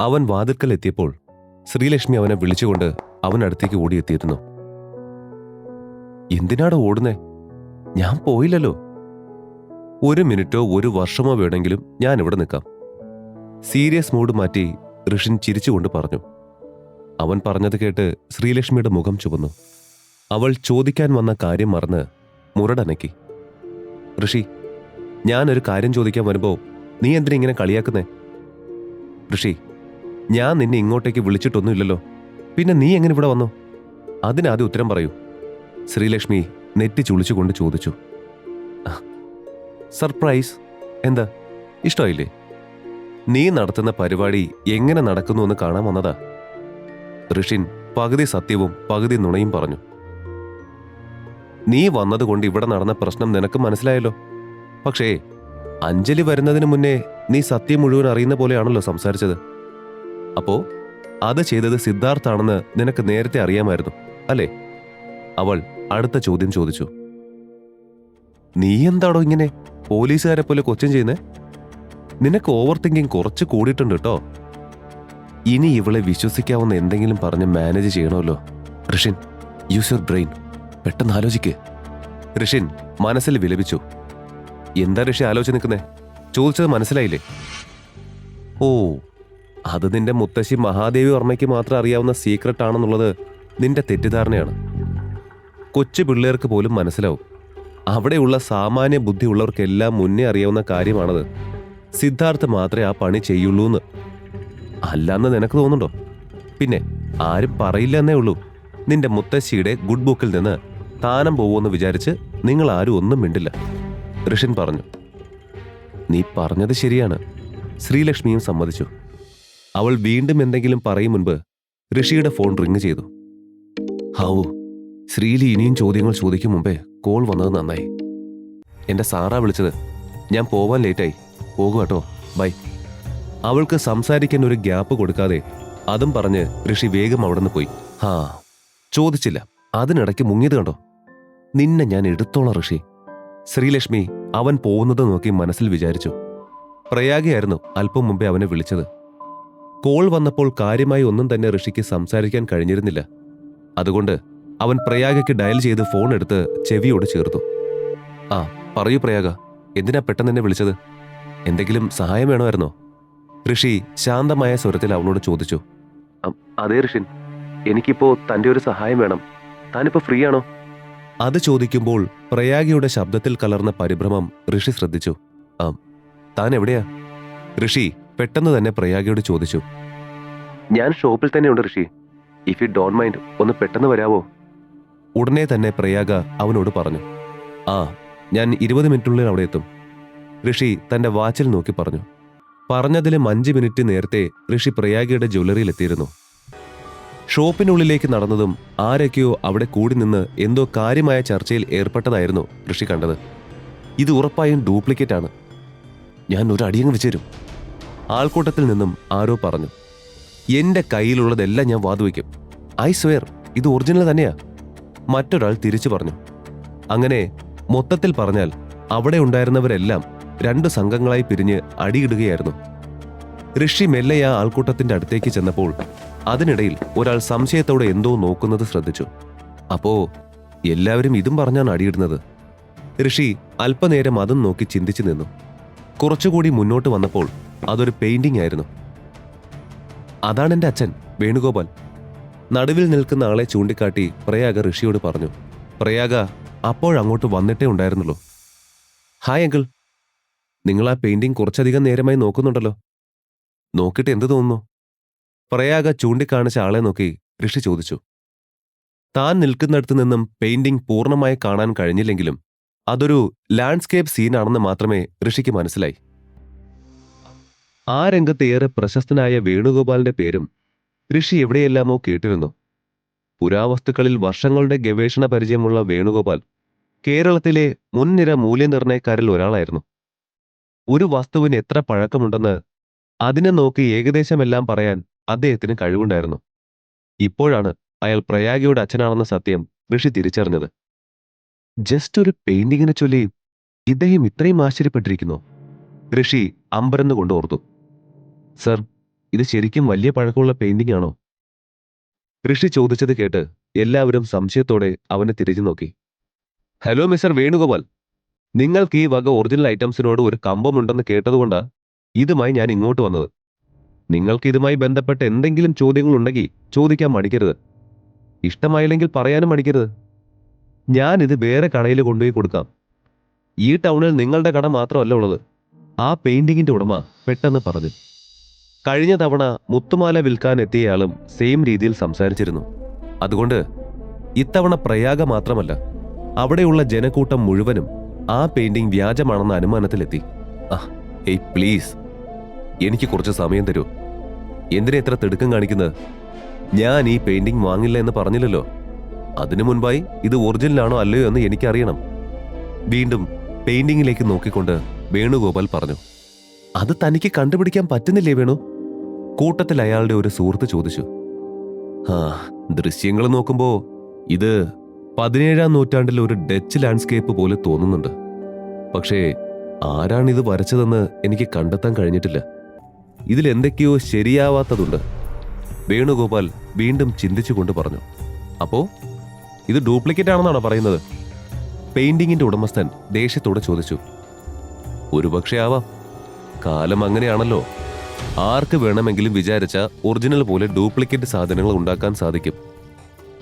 അവൻ വാതിൽക്കൽ എത്തിയപ്പോൾ ശ്രീലക്ഷ്മി അവനെ വിളിച്ചുകൊണ്ട് അവനടുത്തേക്ക് ഓടിയെത്തിയിരുന്നു. എന്തിനാടോ ഓടുന്നേ? ഞാൻ പോയില്ലല്ലോ. ഒരു മിനിറ്റോ ഒരു വർഷമോ വേണമെങ്കിലും ഞാൻ ഇവിടെ നിൽക്കാം. സീരിയസ് മൂഡ് മാറ്റി ഋഷിൻ ചിരിച്ചുകൊണ്ട് പറഞ്ഞു. അവൻ പറഞ്ഞത് കേട്ട് ശ്രീലക്ഷ്മിയുടെ മുഖം ചുവന്നു. അവൾ ചോദിക്കാൻ വന്ന കാര്യം മറന്ന് മുരടനക്കി. ഋഷി ഞാനൊരു കാര്യം ചോദിക്കാൻ വരുമ്പോൾ നീ എന്തിനെ ഇങ്ങനെ കളിയാക്കുന്നേ? ഋഷി ഞാൻ നിന്നെ ഇങ്ങോട്ടേക്ക് വിളിച്ചിട്ടൊന്നുമില്ലല്ലോ. പിന്നെ നീ എങ്ങനെ ഇവിടെ വന്നു? അതിനാദ്യം ഉത്തരം പറയൂ. ശ്രീലക്ഷ്മി നെറ്റി ചുളിച്ചുകൊണ്ട് ചോദിച്ചു. സർപ്രൈസ്? എന്താ? ഇഷ്ടമായില്ലേ? നീ നടത്തുന്ന പരിപാടി എങ്ങനെ നടക്കുന്നു എന്ന് കാണാൻ വന്നതാ? ഋഷിൻ പകുതി സത്യവും പകുതി നുണയും പറഞ്ഞു. നീ വന്നതുകൊണ്ട് ഇവിടെ നടന്ന പ്രശ്നം നിനക്ക് മനസ്സിലായല്ലോ. പക്ഷേ അഞ്ജലി വരുന്നതിന് മുന്നേ നീ സത്യം മുഴുവൻ അറിയുന്ന പോലെയാണല്ലോ സംസാരിച്ചത്. അപ്പോ അത് ചെയ്തത് സിദ്ധാർത്ഥാണെന്ന് നിനക്ക് നേരത്തെ അറിയാമായിരുന്നു അല്ലേ? അവൾ അടുത്ത ചോദ്യം ചോദിച്ചു. നീ എന്താണോ ഇങ്ങനെ പോലീസുകാരെ പോലെ കൊച്ചും ചെയ്യുന്നേ? നിനക്ക് ഓവർ തിങ്കിങ് കുറച്ച് കൂടിയിട്ടുണ്ട് കേട്ടോ. ഇനി ഇവളെ വിശ്വസിക്കാവുന്ന എന്തെങ്കിലും പറഞ്ഞ് മാനേജ് ചെയ്യണമല്ലോ. ഋഷിൻ യൂസ് യുവർ ബ്രെയിൻ പെട്ടെന്ന് ആലോചിക്ക്. ഋഷിൻ മനസ്സിൽ വിലപിച്ചു. എന്താ ഋഷി ആലോചിച്ച് നിൽക്കുന്നേ? ചോദിച്ചത് മനസ്സിലായില്ലേ? ഓ അത് നിന്റെ മുത്തശ്ശി മഹാദേവി വർമ്മയ്ക്ക് മാത്രം അറിയാവുന്ന സീക്രട്ട് ആണെന്നുള്ളത് നിന്റെ തെറ്റിദ്ധാരണയാണ്. കൊച്ചു പിള്ളേർക്ക് പോലും മനസ്സിലാവും. അവിടെയുള്ള സാമാന്യ ബുദ്ധിയുള്ളവർക്കെല്ലാം മുന്നേ അറിയാവുന്ന കാര്യമാണത്. സിദ്ധാർത്ഥ് മാത്രമേ ആ പണി ചെയ്യുള്ളൂ എന്ന് അല്ലാന്ന് നിനക്ക് തോന്നുന്നുണ്ടോ? പിന്നെ ആരും പറയില്ല എന്നേ ഉള്ളൂ. നിന്റെ മുത്തശ്ശിയുടെ ഗുഡ് ബുക്കിൽ നിന്ന് താനം പോവുമെന്ന് വിചാരിച്ച് നിങ്ങൾ ആരും ഒന്നും മിണ്ടില്ല. ഋഷിൻ പറഞ്ഞു. നീ പറഞ്ഞത് ശരിയാണ്. ശ്രീലക്ഷ്മിയും സമ്മതിച്ചു. അവൾ വീണ്ടും എന്തെങ്കിലും പറയും മുൻപ് ഋഷിയുടെ ഫോൺ റിങ് ചെയ്തു. ഹാവു ശ്രീലി ഇനിയും ചോദ്യങ്ങൾ ചോദിക്കും മുമ്പേ കോൾ വന്നത് നന്നായി. എന്റെ സാറാ വിളിച്ചത്. ഞാൻ പോവാൻ ലേറ്റായി. പോകുക കേട്ടോ. ബൈ. അവൾക്ക് സംസാരിക്കാൻ ഒരു ഗ്യാപ്പ് കൊടുക്കാതെ അതും പറഞ്ഞ് ഋഷി വേഗം അവിടെ നിന്ന് പോയി. ഹാ ചോദിച്ചില്ല. അതിനിടയ്ക്ക് മുങ്ങിയത് കണ്ടോ? നിന്നെ ഞാൻ എടുത്തോളാം ഋഷി. ശ്രീലക്ഷ്മി അവൻ പോകുന്നത് നോക്കി മനസ്സിൽ വിചാരിച്ചു. പ്രയാഗയായിരുന്നു അല്പം മുമ്പേ അവനെ വിളിച്ചത്. കോൾ വന്നപ്പോൾ കാര്യമായി ഒന്നും തന്നെ ഋഷിക്ക് സംസാരിക്കാൻ കഴിഞ്ഞിരുന്നില്ല. അതുകൊണ്ട് അവൻ പ്രയാഗയ്ക്ക് ഡയൽ ചെയ്ത് ഫോൺ എടുത്ത് ചെവിയോട് ചേർത്തു. ആ പറയൂ പ്രയാഗ എന്തിനാ പെട്ടെന്ന് എന്നെ വിളിച്ചത്? എന്തെങ്കിലും സഹായം വേണമായിരുന്നോ? ഋഷി ശാന്തമായ സ്വരത്തിൽ അവളോട് ചോദിച്ചു. അതെ ഋഷിൻ. എനിക്കിപ്പോ തന്റെ ഒരു സഹായം വേണം. താനിപ്പോ ഫ്രീ ആണോ അത് ചോദിക്കുമ്പോൾ പ്രയാഗയുടെ ശബ്ദത്തിൽ കലർന്ന പരിഭ്രമം ഋഷി ശ്രദ്ധിച്ചു. ആ താൻ എവിടെയാ? ഋഷി പെട്ടെന്ന് തന്നെ പ്രയാഗയോട് ചോദിച്ചു. ഞാൻ ഷോപ്പിൽ തന്നെയുണ്ട് Rishi. If you don't mind ഒന്ന് പെട്ടെന്ന് വരാവോ? ഉടനെ തന്നെ പ്രയാഗ അവനോട് പറഞ്ഞു. ആ ഞാൻ ഇരുപത് മിനിറ്റിനുള്ളിൽ അവിടെ എത്തും. ഋഷി തന്റെ വാച്ചിൽ നോക്കി പറഞ്ഞു. പറഞ്ഞതിലും അഞ്ച് മിനിറ്റ് നേരത്തെ ഋഷി പ്രയാഗയുടെ ജ്വല്ലറിയിൽ എത്തിയിരുന്നു. ഷോപ്പിനുള്ളിലേക്ക് നടന്നതും ആരൊക്കെയോ അവിടെ കൂടി നിന്ന് എന്തോ കാര്യമായ ചർച്ചയിൽ ഏർപ്പെട്ടതായിരുന്നു ഋഷി കണ്ടത്. ഇത് ഉറപ്പായും ഡ്യൂപ്ലിക്കേറ്റ് ആണ്. ഞാൻ ഒരു അടിയങ്ങ് വെച്ചേരും ആൾക്കൂട്ടത്തിൽ നിന്നും ആരോ പറഞ്ഞു എന്റെ കയ്യിലുള്ളതെല്ലാം ഞാൻ വാതുവയ്ക്കും. ഐ സ്വയർ ഇത് ഒറിജിനൽ തന്നെയാ. മറ്റൊരാൾ തിരിച്ചു പറഞ്ഞു അങ്ങനെ മൊത്തത്തിൽ പറഞ്ഞാൽ അവിടെ ഉണ്ടായിരുന്നവരെല്ലാം രണ്ട് സംഘങ്ങളായി പിരിഞ്ഞ് അടിയിടുകയായിരുന്നു. ഋഷി മെല്ലെ ആ ആൾക്കൂട്ടത്തിന്റെ അടുത്തേക്ക് ചെന്നപ്പോൾ അതിനിടയിൽ ഒരാൾ സംശയത്തോടെ എന്തോ നോക്കുന്നത് ശ്രദ്ധിച്ചു. അപ്പോ എല്ലാവരും ഇതും പറഞ്ഞാണ് അടിയിടുന്നത്? ഋഷി അല്പനേരം അതും നോക്കി ചിന്തിച്ചു നിന്നു. കുറച്ചുകൂടി മുന്നോട്ട് വന്നപ്പോൾ അതൊരു പെയിന്റിംഗ് ആയിരുന്നു. അതാണ് എന്റെ അച്ഛൻ വേണുഗോപാൽ. നടുവിൽ നിൽക്കുന്ന ആളെ ചൂണ്ടിക്കാട്ടി പ്രയാഗ ഋഷിയോട് പറഞ്ഞു പ്രയാഗ അപ്പോഴങ്ങോട്ട് വന്നിട്ടേ ഉണ്ടായിരുന്നുള്ളൂ. ഹായ് അങ്കിൾ നിങ്ങൾ ആ പെയിന്റിംഗ് കുറച്ചധികം നേരമായി നോക്കുന്നുണ്ടല്ലോ. നോക്കിട്ട് എന്ത് തോന്നുന്നു? പ്രയാഗ ചൂണ്ടിക്കാണിച്ച ആളെ നോക്കി ഋഷി ചോദിച്ചു താൻ നിൽക്കുന്നിടത്തു നിന്നും പെയിന്റിംഗ് പൂർണമായി കാണാൻ കഴിഞ്ഞില്ലെങ്കിലും അതൊരു ലാൻഡ്സ്കേപ്പ് സീനാണെന്ന് മാത്രമേ ഋഷിക്ക് മനസ്സിലായി. ആ രംഗത്ത് ഏറെ പ്രശസ്തനായ വേണുഗോപാലിന്റെ പേരും ഋഷി എവിടെയെല്ലാമോ കേട്ടിരുന്നു. പുരാവസ്തുക്കളിൽ വർഷങ്ങളുടെ ഗവേഷണ പരിചയമുള്ള വേണുഗോപാൽ കേരളത്തിലെ മുൻനിര മൂല്യനിർണയക്കാരിൽ ഒരാളായിരുന്നു. ഒരു വസ്തുവിന് എത്ര പഴക്കമുണ്ടെന്ന് അതിനെ നോക്കി ഏകദേശമെല്ലാം പറയാൻ അദ്ദേഹത്തിന് കഴിവുണ്ടായിരുന്നു. ഇപ്പോഴാണ് അയാൾ പ്രയാഗിയുടെ അച്ഛനാണെന്ന സത്യം ഋഷി തിരിച്ചറിഞ്ഞത്. ജസ്റ്റ് ഒരു പെയിന്റിങ്ങിനെ ചൊല്ലി ഇദ്ദേഹം ഇത്രയും ആശ്ചര്യപ്പെട്ടിരിക്കുന്നു. ഋഷി അമ്പരന്നുകൊണ്ട് ഓർത്തു. സർ ഇത് ശരിക്കും വലിയ പഴക്കമുള്ള പെയിന്റിംഗ് ആണോ? ഋഷി ചോദിച്ചത് കേട്ട് എല്ലാവരും സംശയത്തോടെ അവനെ തിരിഞ്ഞു നോക്കി. Hello mister Venugopal. നിങ്ങൾക്ക് ഈ വക ഒറിജിനൽ ഐറ്റംസിനോട് ഒരു കമ്പമുണ്ടെന്ന് കേട്ടതുകൊണ്ട് ഇതുമായി ഞാൻ ഇങ്ങോട്ട് വന്നത്. നിങ്ങൾക്ക് ഇതുമായി ബന്ധപ്പെട്ട് എന്തെങ്കിലും ചോദ്യങ്ങൾ ഉണ്ടെങ്കിൽ ചോദിക്കാൻ മടിക്കരുത്. ഇഷ്ടമായില്ലെങ്കിൽ പറയാനും മടിക്കരുത്. ഞാൻ ഇത് വേറെ കടയിൽ കൊണ്ടുപോയി കൊടുക്കാം. ഈ ടൗണിൽ നിങ്ങളുടെ കട മാത്രമല്ല ഉള്ളത്. ആ പെയിന്റിങ്ങിന്റെ ഉടമ പെട്ടെന്ന് പറഞ്ഞു. കഴിഞ്ഞ തവണ മുത്തുമാല വിൽക്കാൻ എത്തിയയാളും സെയിം രീതിയിൽ സംസാരിച്ചിരുന്നു. അതുകൊണ്ട് ഇത്തവണ പ്രയാഗ മാത്രമല്ല അവിടെയുള്ള ജനക്കൂട്ടം മുഴുവനും ആ പെയിന്റിംഗ് വ്യാജമാണെന്ന അനുമാനത്തിലെത്തി. ആ ഏയ് പ്ലീസ് എനിക്ക് കുറച്ച് സമയം തരൂ. എന്തിനാ ഇത്ര തിടുക്കം കാണിക്കുന്നത്? ഞാൻ ഈ പെയിന്റിംഗ് വാങ്ങില്ല എന്ന് പറഞ്ഞില്ലല്ലോ. അതിനു മുൻപായി ഇത് ഒറിജിനലാണോ അല്ലയോ എന്ന് എനിക്കറിയണം. വീണ്ടും പെയിന്റിങ്ങിലേക്ക് നോക്കിക്കൊണ്ട് വേണുഗോപാൽ പറഞ്ഞു അത് തനിക്ക് കണ്ടുപിടിക്കാൻ പറ്റുന്നില്ലേ വേണു? കൂട്ടത്തിൽ അയാളുടെ ഒരു സുഹൃത്ത് ചോദിച്ചു ആ ദൃശ്യങ്ങൾ നോക്കുമ്പോൾ ഇത് പതിനേഴാം നൂറ്റാണ്ടിലെ ഒരു ഡച്ച് ലാൻഡ്സ്കേപ്പ് പോലെ തോന്നുന്നുണ്ട്. പക്ഷേ ആരാണ് ഇത് വരച്ചതെന്ന് എനിക്ക് കണ്ടെത്താൻ കഴിഞ്ഞിട്ടില്ല. ഇതിൽ എന്തൊക്കെയോ ശരിയാവാത്തതുണ്ട്. വേണുഗോപാൽ വീണ്ടും ചിന്തിച്ചുകൊണ്ട് പറഞ്ഞു അപ്പോ ഇത് ഡ്യൂപ്ലിക്കേറ്റ് ആണെന്നാണ് പറയുന്നത്? പെയിന്റിങ്ങിന്റെ ഉടമസ്ഥൻ ദേഷ്യത്തോടെ ചോദിച്ചു ഒരുപക്ഷെ ആവാം. കാലം അങ്ങനെയാണല്ലോ. ആർക്ക് വേണമെങ്കിലും വിചാരിച്ച ഒറിജിനൽ പോലെ ഡ്യൂപ്ലിക്കേറ്റ് സാധനങ്ങൾ ഉണ്ടാക്കാൻ സാധിക്കും.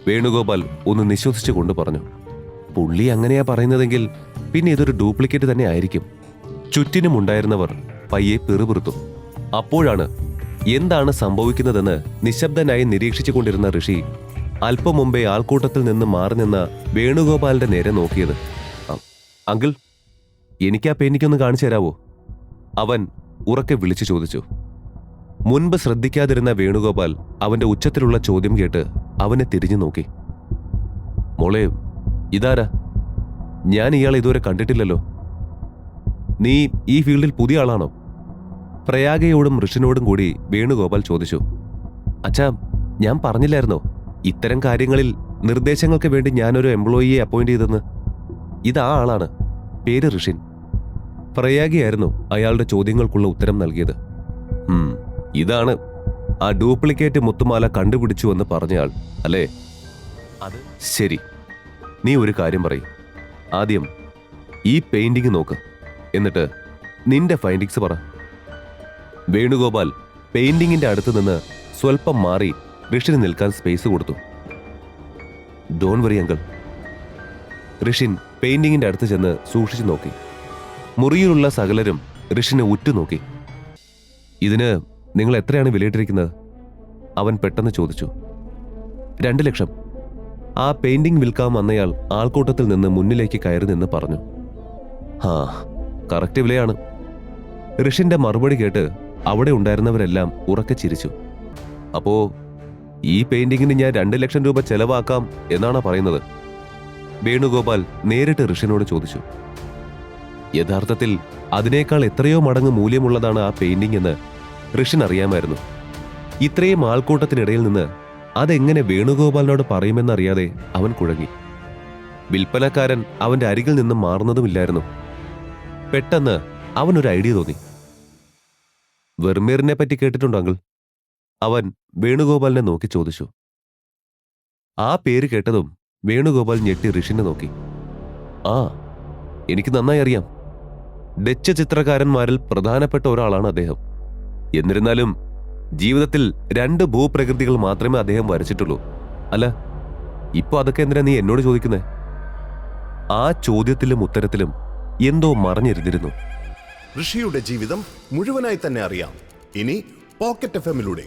വേണുഗോപാൽ ഒന്ന് നിശ്വസിച്ചുകൊണ്ട് പറഞ്ഞു പുള്ളി അങ്ങനെയാ പറയുന്നതെങ്കിൽ പിന്നെ ഇതൊരു ഡ്യൂപ്ലിക്കേറ്റ് തന്നെ ആയിരിക്കും. ചുറ്റിനും ഉണ്ടായിരുന്നവർ പയ്യെ പിറുപിറുത്തു. അപ്പോഴാണ് എന്താണ് സംഭവിക്കുന്നതെന്ന് നിശബ്ദനായി നിരീക്ഷിച്ചുകൊണ്ടിരുന്ന ഋഷി അല്പം മുമ്പേ ആൾക്കൂട്ടത്തിൽ നിന്ന് മാറി നിന്ന വേണുഗോപാലിന്റെ നേരെ നോക്കിയത്. അങ്കിൾ എനിക്കാ പേനിക്കൊന്ന് കാണിച്ചു തരാവോ? അവൻ ഉറക്കെ വിളിച്ചു ചോദിച്ചു. മുൻപ് ശ്രദ്ധിക്കാതിരുന്ന വേണുഗോപാൽ അവന്റെ ഉച്ചത്തിലുള്ള ചോദ്യം കേട്ട് അവനെ തിരിഞ്ഞു നോക്കി. മോളെ ഇതാരാ? ഞാൻ ഇയാളെ ഇതുവരെ കണ്ടിട്ടില്ലല്ലോ. നീ ഈ ഫീൽഡിൽ പുതിയ ആളാണോ? പ്രയാഗയോടും ഋഷിനോടും കൂടി വേണുഗോപാൽ ചോദിച്ചു. അച്ഛാ ഞാൻ പറഞ്ഞില്ലായിരുന്നോ? ഇത്തരം കാര്യങ്ങളിൽ നിർദ്ദേശങ്ങൾക്ക് വേണ്ടി ഞാനൊരു എംപ്ലോയിയെ അപ്പോയിന്റ് ചെയ്തെന്ന്? ഇതാ ആളാണ്. പേര് ഋഷിൻ. പ്രയാഗിയായിരുന്നു അയാളുടെ ചോദ്യങ്ങൾക്കുള്ള ഉത്തരം നൽകിയത്. ഇതാണ് ആ ഡ്യൂപ്ലിക്കേറ്റ് മുത്തുമാല കണ്ടുപിടിച്ചു എന്ന് പറഞ്ഞയാൾ അല്ലേ? അത് ശരി. നീ ഒരു കാര്യം പറയും. ആദ്യം ഈ പെയിന്റിംഗ് നോക്ക്. എന്നിട്ട് നിന്റെ ഫൈൻഡിങ്സ് പറ. വേണുഗോപാൽ പെയിന്റിങ്ങിന്റെ അടുത്ത് നിന്ന് സ്വല്പം മാറി ഋഷിന് നിൽക്കാൻ സ്പേസ് കൊടുത്തു. ഡോൺ വറി അങ്കിൾ ഋഷിൻ പെയിന്റിങ്ങിന്റെ അടുത്ത് ചെന്ന് സൂക്ഷിച്ചു നോക്കി. മുറിയിലുള്ള സകലരും ഋഷിനെ ഉറ്റുനോക്കി. ഇതിന് നിങ്ങൾ എത്രയാണ് വിലയിട്ടിരിക്കുന്നത്? അവൻ പെട്ടെന്ന് ചോദിച്ചു. രണ്ട് ലക്ഷം. ആ പെയിന്റിംഗ് വിൽക്കാൻ വന്നയാൾ ആൾക്കൂട്ടത്തിൽ നിന്ന് മുന്നിലേക്ക് കയറി നിന്ന് പറഞ്ഞു. ആ കറക്റ്റ് വിലയാണ്. ഋഷിന്റെ മറുപടി കേട്ട് അവിടെ ഉണ്ടായിരുന്നവരെല്ലാം ഉറക്കെ ചിരിച്ചു. അപ്പോ ഈ പെയിന്റിങ്ങിന് ഞാൻ രണ്ട് ലക്ഷം രൂപ ചെലവാക്കാം എന്നാണ് പറയുന്നത്? വേണുഗോപാൽ നേരിട്ട് ഋഷിനോട് ചോദിച്ചു. യഥാർത്ഥത്തിൽ അതിനേക്കാൾ എത്രയോ മടങ്ങ് മൂല്യമുള്ളതാണ് ആ പെയിന്റിംഗ് എന്ന് ഋഷിൻ അറിയാമായിരുന്നു ഇത്രയും ആൾക്കൂട്ടത്തിനിടയിൽ നിന്ന് അതെങ്ങനെ വേണുഗോപാലിനോട് പറയുമെന്നറിയാതെ അവൻ കുഴങ്ങി. വിൽപ്പനക്കാരൻ അവന്റെ അരികിൽ നിന്നും മാറുന്നതുമില്ലായിരുന്നു. പെട്ടെന്ന് അവനൊരു ഐഡിയ തോന്നി. വെർമീറിനെ പറ്റി കേട്ടിട്ടുണ്ടോ അവൻ വേണുഗോപാലിനെ നോക്കി ചോദിച്ചു. ആ പേര് കേട്ടതും വേണുഗോപാൽ ഞെട്ടി ഋഷിനെ നോക്കി. ആ എനിക്ക് നന്നായി അറിയാം. ഡച്ച് ചിത്രകാരന്മാരിൽ പ്രധാനപ്പെട്ട ഒരാളാണ് അദ്ദേഹം. എന്നിരുന്നാലും ജീവിതത്തിൽ രണ്ട് ഭൂപ്രകൃതികൾ മാത്രമേ അദ്ദേഹം വരച്ചിട്ടുള്ളൂ. അല്ല ഇപ്പൊ അതൊക്കെ എന്തിനാ നീ എന്നോട് ചോദിക്കുന്നേ? ആ ചോദ്യത്തിലും ഉത്തരത്തിലും എന്തോ മറഞ്ഞിരുന്നിരുന്നു. ഋഷിയുടെ ജീവിതം മുഴുവനായി തന്നെ അറിയാം. ഇനി പോക്കറ്റ് എഫ് എമ്മിലൂടെ